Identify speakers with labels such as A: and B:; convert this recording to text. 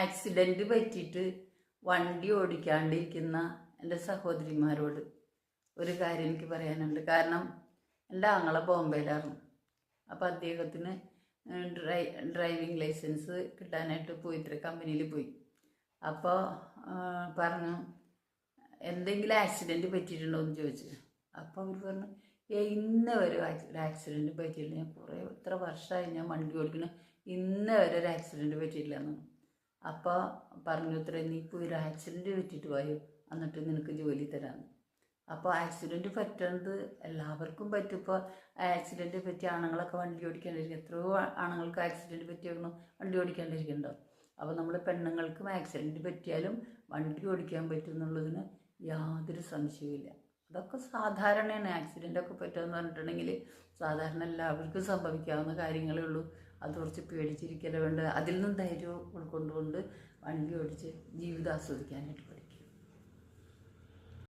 A: Accident പറ്റിയിട്ട് വണ്ടി ഓടിക്കാണ്ടിരിക്കുന്ന എന്റെ സഹോദരിമാരോട് ഒരു കാര്യം എനിക്ക് പറയാനുണ്ട്. കാരണം എന്റെ ആങ്ങളെ ബോംബെയിലായിരുന്നു. അപ്പോൾ അദ്ദേഹത്തിന് ഡ്രൈ ഡ്രൈവിംഗ് ലൈസൻസ് കിട്ടാനായിട്ട് പോയി ഇത്ര കമ്പനിയിൽ പോയി. അപ്പോൾ പറഞ്ഞു എന്തെങ്കിലും ആക്സിഡന്റ് പറ്റിയിട്ടുണ്ടോ എന്ന് ചോദിച്ചു. അപ്പോൾ അവർ പറഞ്ഞു ഏ ഇന്ന വരെ ഒരു ആക്സിഡന്റ് പറ്റിയില്ല ഞാൻ കുറേ എത്ര വർഷമായി ഞാൻ വണ്ടി ഓടിക്കണം ഇന്ന വരെ ഒരു ആക്സിഡന്റ് പറ്റിയിട്ടില്ല എന്ന് അപ്പോൾ പറഞ്ഞു ഇത്ര നീ ഇപ്പോൾ ഒരു ആക്സിഡന്റ് പറ്റിയിട്ട് പോയോ എന്നിട്ട് നിനക്ക് ജോലി തരാം അപ്പോൾ ആക്സിഡന്റ് പറ്റുന്നത് എല്ലാവർക്കും പറ്റും. ഇപ്പോൾ ആക്സിഡന്റ് പറ്റിയ ആണുങ്ങളൊക്കെ വണ്ടി ഓടിക്കാണ്ടിരിക്കും എത്രയോ ആണുങ്ങൾക്ക് ആക്സിഡന്റ് പറ്റിയൊന്നും വണ്ടി ഓടിക്കാണ്ടിരിക്കുന്നുണ്ടോ അപ്പോൾ നമ്മൾ പെണ്ണുങ്ങൾക്കും ആക്സിഡന്റ് പറ്റിയാലും വണ്ടി ഓടിക്കാൻ പറ്റും എന്നുള്ളതിന് യാതൊരു സംശയമില്ല അതൊക്കെ സാധാരണയാണ്. ആക്സിഡന്റൊക്കെ പറ്റുമെന്ന് പറഞ്ഞിട്ടുണ്ടെങ്കിൽ സാധാരണ എല്ലാവർക്കും സംഭവിക്കാവുന്ന കാര്യങ്ങളേ ഉള്ളൂ. അത് കുറച്ച് പേടിച്ചിരിക്കല വേണ്ട അതിൽ നിന്നും ധൈര്യം ഉൾക്കൊണ്ടുകൊണ്ട് വണ്ടി ഓടിച്ച് ജീവിതം ആസ്വദിക്കാനായിട്ട് പഠിക്കും.